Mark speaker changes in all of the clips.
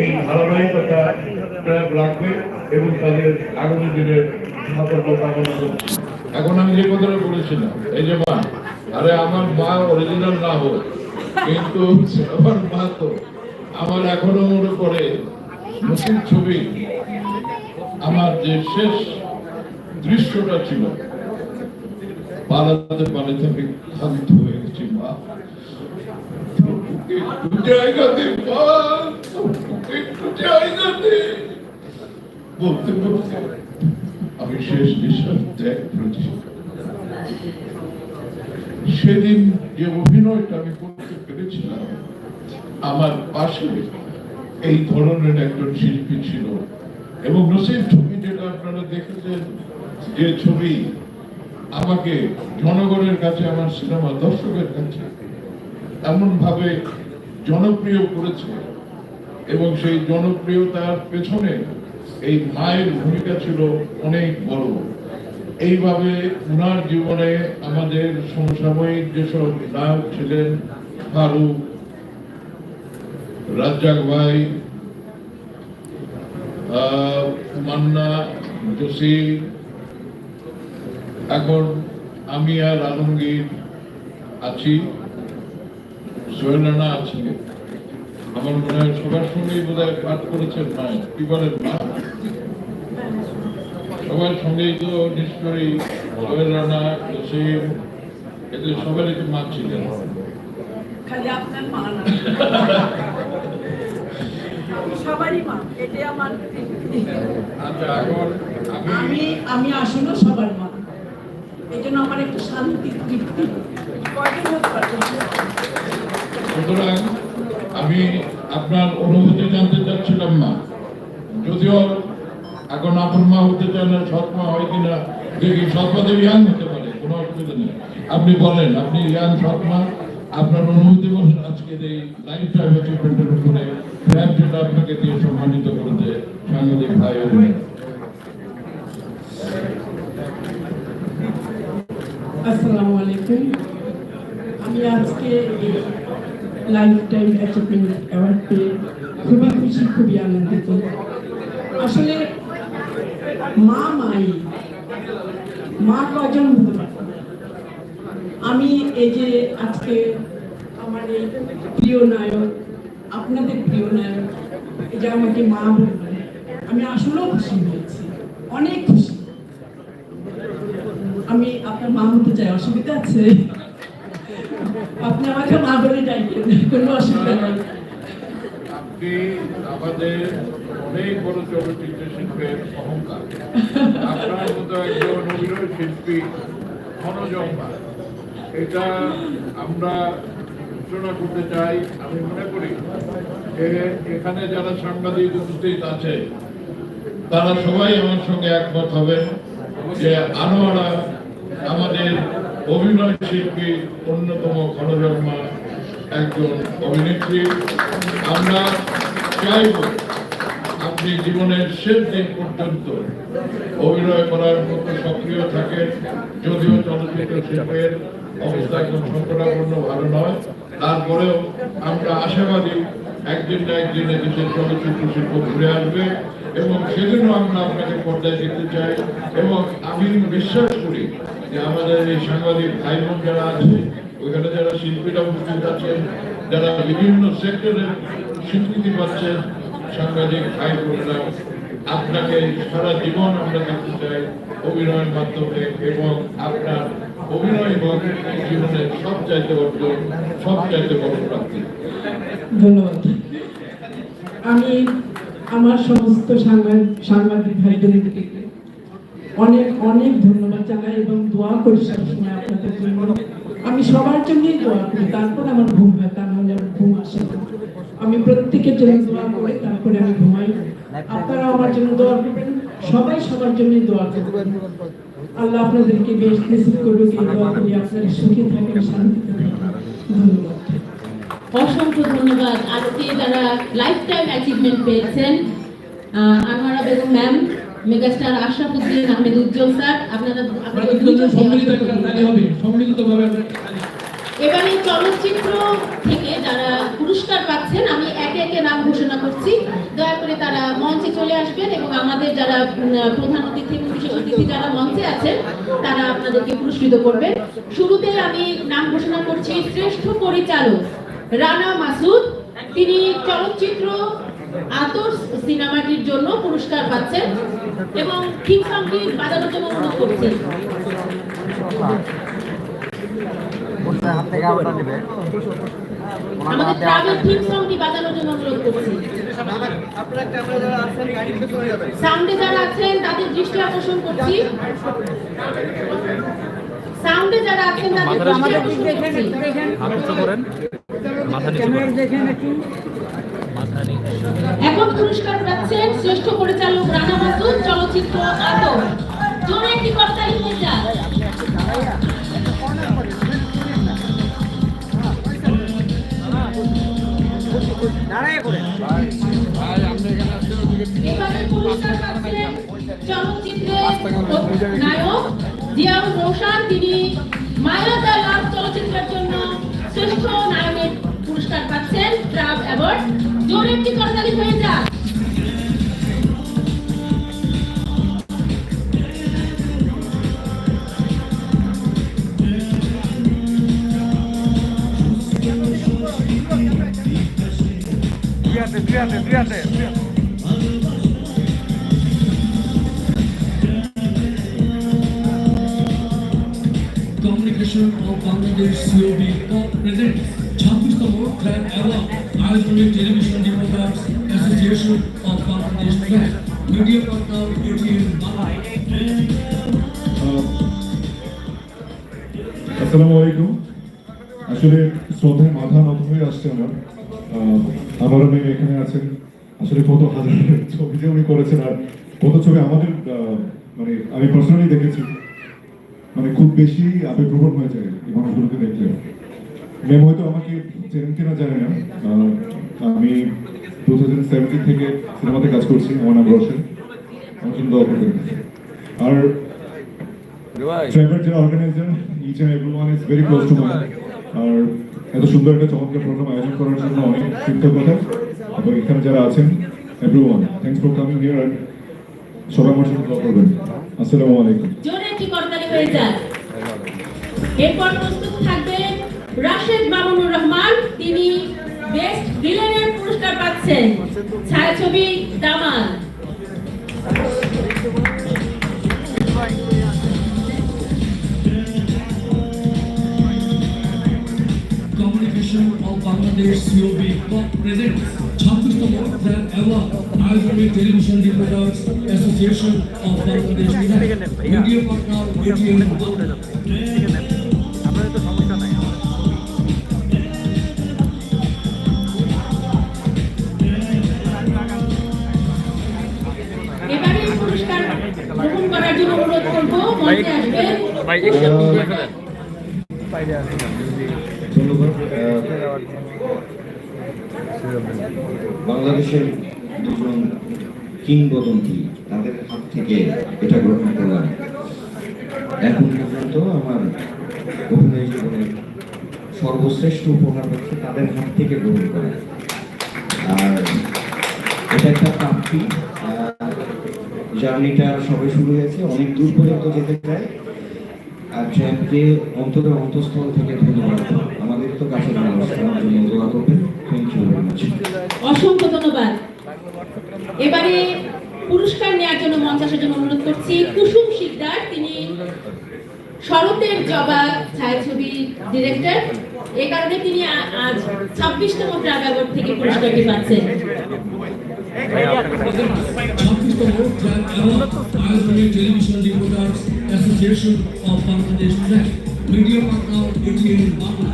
Speaker 1: এই ধারাবাহিকতা প্রয়োগ রাখবে এবং তাদের আগামী দিনের সতর্ক কামনা করছি এখন আমি যে কথাটা বলেছিলাম, এই যে মা, আরে আমার মা অরিজিনাল না হোক, কিন্তু আমার মা তো আমার এখনও মনে পড়ে নতুন ছবি। আমার যে শেষ দৃশ্যটা ছিল, পালাতে পালাতে আমি ক্ষান্ত হয়ে গেছি, মা। জায়গাতে মা বলতে বলতে আমি শেষ নিঃশ্বাস ত্যাগ করেছি সেদিন যে অভিনয়টা আমি করতে পেরেছিলাম, আমার পাশে এই ধরনের একজন শিল্পী ছিল। এবং নসিব ছবি যেটা আপনারা দেখেছেন, যে ছবি আমাকে জনগণের কাছে, আমার সিনেমা দর্শকের কাছে এমন ভাবে জনপ্রিয় করেছে। এবং সেই জনপ্রিয়তার পেছনে এই মায়ের ভূমিকা ছিল অনেক বড়। এইভাবে উনার জীবনে আমাদের সমসাময়িক যেসব নায়ক ছিলেন, ফারুক, রাজ্জাক ভাই মান্না জসির এখন আমি আর আলমগীর আছি সোহেলানা আছে। আমার মনে হয় সবার সঙ্গেই বোধ হয় পাঠ করেছেন না কি বলেন না সবার সঙ্গেই তো নিশ্চয়ই সোহেলানা জসিম এদের সবারই তো মা ছিলেন।
Speaker 2: মা মা
Speaker 1: আচ্ছা আমি
Speaker 2: আমি আসলে সবার মা। এই জন্য আমার একটু শান্তি তৃপ্তি।
Speaker 1: সুতরাং আমি আপনার অনুভূতি জানতে চাচ্ছিলাম না। যদিও এখন আপন মা হতে চান না, সৎ মা হয় কিনা, দেখি, সৎ মা দেব ইয়াং হতে পারে, কোনো অসুবিধা নেই। আপনি বলেন, আপনি ইয়াং সৎ মা, আপনার অনুভূতি বলেন, আজকের এই লাইফ টাইম অ্যাচিভমেন্টের উপরে র্যাব যেটা আপনাকে দিয়ে সম্মানিত করেছে সাংবাদিক ভাই।
Speaker 2: আসসালামু আলাইকুম। আমি আজকে লাইফ টাইম অ্যাচিভমেন্ট অ্যাওয়ার্ড পেয়ে খুবই খুশি, খুবই আনন্দিত। আসলে মা মাই, মা কজন আমি এই যে আজকে আমার এই প্রিয় নায়ক, আপনাদের প্রিয় নায়ক, এই যে আমাকে মা বলবেন আমি আসলেও খুশি হয়েছি, অনেক খুশি। আমি আপনার মা হতে চাই, অসুবিধা আছে? আপনি আমাকে মা বলে ডাকেন কোনো অসুবিধা নেই।
Speaker 1: আপনি আমাদের অনেক বড় চলচ্চিত্র শিল্পের অহংকার। আপনার মতো একজন অভিনয় শিল্পী মনোজম্বা, এটা আমরা সূচনা করতে চাই। আমি মনে করি যে এখানে যারা সাংবাদিক উপস্থিত আছে, তারা সবাই আমার সঙ্গে একমত হবেন যে আনোয়ারা আমাদের অভিনয় শিল্পী অন্যতম খনজন্মা একজন অভিনেত্রী। আমরা চাইব আপনি জীবনের শেষ দিন পর্যন্ত অভিনয় করার মতো সক্রিয় থাকেন, যদিও চলচ্চিত্র শিল্পের অবস্থা এখন সংকটাপন্ন ভালো নয়। তারপরেও আমরা আশাবাদী একদিন না একদিন দেশের চলচ্চিত্র শিল্প ঘুরে আসবে এবং সেজন্য আমরা আপনাকে পর্দায় দেখতে চাই এবং আমি বিশ্বাস করি যে আমাদের এই সাংবাদিক ভাই বোন যারা আছে, ওইখানে যারা শিল্পীরা উপস্থিত আছেন, যারা বিভিন্ন সেক্টরের স্বীকৃতি পাচ্ছেন, সাংবাদিক ভাই বোনেরা আপনাকে সারা জীবন আমরা দেখতে চাই অভিনয়ের মাধ্যমে এবং আপনার
Speaker 2: ধন্যবাদ। আমি আমার সমস্ত সাংবাদিক অনেক অনেক ধন্যবাদ জানাই এবং দোয়া করি সবসময় আপনাদের জন্য। আমি সবার জন্যই দোয়া করি, তারপর আমার ঘুম হয়, তার মানে আমার ঘুম আসে। আমি প্রত্যেকের জন্য দোয়া করি, তারপরে আমি ঘুমাই। আপনারা আমার জন্য দোয়া করবেন, সবাই সবার জন্যই দোয়া করবেন। আল্লাহ আপনাদেরকে বেশ নসিব করুক এই দোয়া করি আপনারা সুখে থাকেন শান্তিতে থাকেন। ধন্যবাদ।
Speaker 3: অসংখ্য ধন্যবাদ। আজকে যারা লাইফ টাইম অ্যাচিভমেন্ট পেয়েছেন Anwara Begum ma'am megastar Ashrafuddin Ahmed Ujjal sir আপনারা আপনাদের
Speaker 4: সম্মিলিতভাবে
Speaker 3: এবারে চলচ্চিত্র থেকে যারা পুরস্কার পাচ্ছেন, আমি একে একে নাম ঘোষণা করছি। দয়া করে তারা মঞ্চে চলে আসবেন এবং আমাদের যারা প্রধান অতিথি অতিথি যারা মঞ্চে আছেন, তারা আপনাদেরকে পুরস্কৃত করবেন। শুরুতে আমি নাম ঘোষণা করছি শ্রেষ্ঠ পরিচালক রানা মাসুদ। তিনি চলচ্চিত্র আতর সিনেমাটির জন্য পুরস্কার পাচ্ছেন এবং থিম সংটি বাজানোর জন্য অনুরোধ করছি।
Speaker 4: হাত থেকে আবার নেবে।
Speaker 3: আমাদের ট্রাভেল থিম সংটি বাজানোর জন্য অনুরোধ করছি। সাউন্ডে যারা আছেন তাদের দৃষ্টি আকর্ষণ করছি। সাউন্ডে যারা আছেন তাদের আকর্ষণ এখন পুরস্কার পাচ্ছেন শ্রেষ্ঠ পরিচালক রানা মাসুদ চলচ্চিত্র আতর চলচ্চিত্রের নায়ক জিয়াউর রোশান তিনি মায়া লাভ চলচ্চিত্রের জন্য শ্রেষ্ঠ নায়কের পুরস্কার পাচ্ছেন ট্রাব অ্যাওয়ার্ড। জোরে একটি করতালি হয়ে যাক।
Speaker 4: দুই হাতে দুই হাতে
Speaker 5: এটিএন বাংলা
Speaker 6: আসসালামু আলাইকুম আসলে শ্রদ্ধায় মাথা নত হয়ে আসছে আমার। আহ, আমারও মেয়ে এখানে আছেন। আসলে কত হাজার ছবি যে উনি করেছেন আর কত ছবি আমাদের মানে আমি পার্সোনালি দেখেছি। মানে খুব বেশি আবেগপ্রবণ হয়ে যায় এই মানুষগুলোকে দেখলে। ম্যাম হয়তো আমাকে চেনেন কিনা জানে না। আমি টু থাউজেন্ড সেভেন্টিন থেকে সিনেমাতে কাজ করছি, আমার নাম রোশন। আমার জন্য দোয়া আর ট্রেভার যারা organiser each and everyone is very close to my আর এত সুন্দর একটা চমৎকার প্রোগ্রাম আয়োজন করার জন্য অনেক কৃতজ্ঞতা। এবং এখানে যারা আছেন everyone thanks for coming here সবাই আমার সাথে দোয়া করবেন। আসসালামু আলাইকুম।
Speaker 3: হয়ে যাক এরপর প্রস্তুত থাকবেন রাশেদ মামুনুর রহমান, তিনি বেস্ট ভিলেনের পুরস্কার পাচ্ছেন। ছায়াছবি Damal.
Speaker 5: Communication of Bangladesh COB presents ছাব্বিশতম ক্র্যাক অ্যাওয়ার্ড আয়োজনে television reporters association of Bangladesh media partner ATN
Speaker 4: তো সমস্যা নাই
Speaker 3: এবারে পুরস্কার গ্রহণ করার জন্য অনুরোধ করব মঞ্চে আসবেন।
Speaker 4: ভাই একটু করে ফেলেন।
Speaker 7: বাংলাদেশের দুজন কিংবদন্তি, তাদের হাত থেকে এটা গ্রহণ করলাম এখন পর্যন্ত আমার অভিনয় জীবনের সর্বশ্রেষ্ঠ উপহার হচ্ছে তাদের হাত থেকে গ্রহণ করা। আর এটা একটা প্রাপ্তি। জার্নিটা সবে শুরু হয়েছে, অনেক দূর পর্যন্ত যেতে চায় আর ট্র্যাম্পকে অন্তরে অন্তঃস্থল থেকে ধন্যবাদ। আমাদের তো কাছে
Speaker 3: অসংখ্য ধন্যবাদ। এবারে পুরস্কার নেওয়ার জন্য মঞ্চ আসার জন্য অনুরোধ করছি। কুসুম শিকদার, তিনি শরতের জবাব ছায়াছবি ডিরেক্টর। এই কারণে তিনি আজ ছাব্বিশতম অ্যাওয়ার্ড থেকে পুরস্কারটি পাচ্ছেন।
Speaker 5: ছাব্বিশতম আয়োজনে television reporters association media partner ATN Bangla.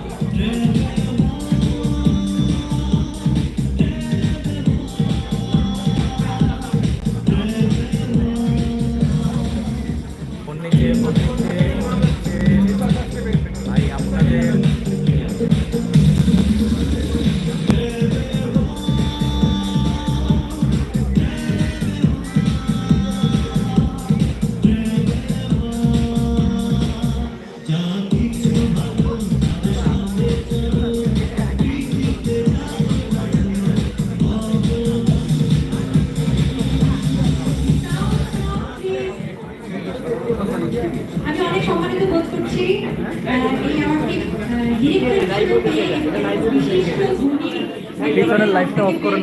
Speaker 8: হাজার এক অফ করে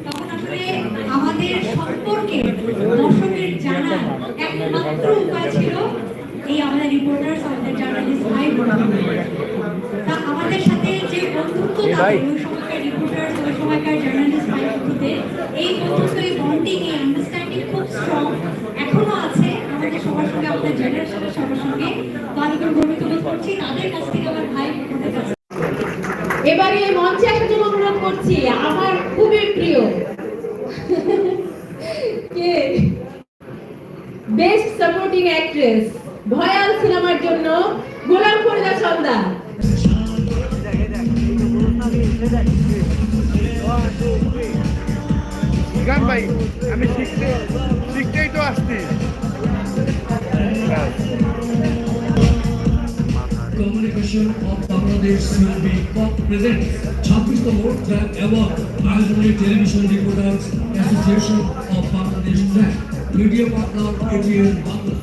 Speaker 8: তখন আসলে আমাদের সম্পর্কে দর্শকের জানার একমাত্র উপায় ছিল এই আমাদের রিপোর্টার্স আমাদের জার্নালিস্ট ভাই আমাদের সাথে যে বন্ধুত্ব রিপোর্টার্স ওই সময়কার জার্নালিস্ট ভাই এই বন্ধুত্ব এই বন্ডিং এই আন্ডারস্ট্যান্ডিং খুব স্ট্রং এখনও আছে আমাদের সবার সঙ্গে আমাদের জেনারেশনের সবার সঙ্গে তো আমি খুব গর্বিত বোধ করছি তাদের কাছ থেকে আমার ভাই
Speaker 3: এবারে এই মঞ্চে আসার জন্য অনুরোধ করছি আমার খুবই প্রিয় কে বেস্ট সাপোর্টিং অ্যাক্ট্রেস ভয়াল সিনেমার জন্য গোলাম ফরিদা সন্ধ্যা
Speaker 1: গান ভাই, আমি শিখতে, শিখতেই তো আসছি।
Speaker 5: Communication of Bangladesh will pop present ছাব্বিশতম track award আয়োজনে television reporters association of Bangladesh track media partner ATN Bangla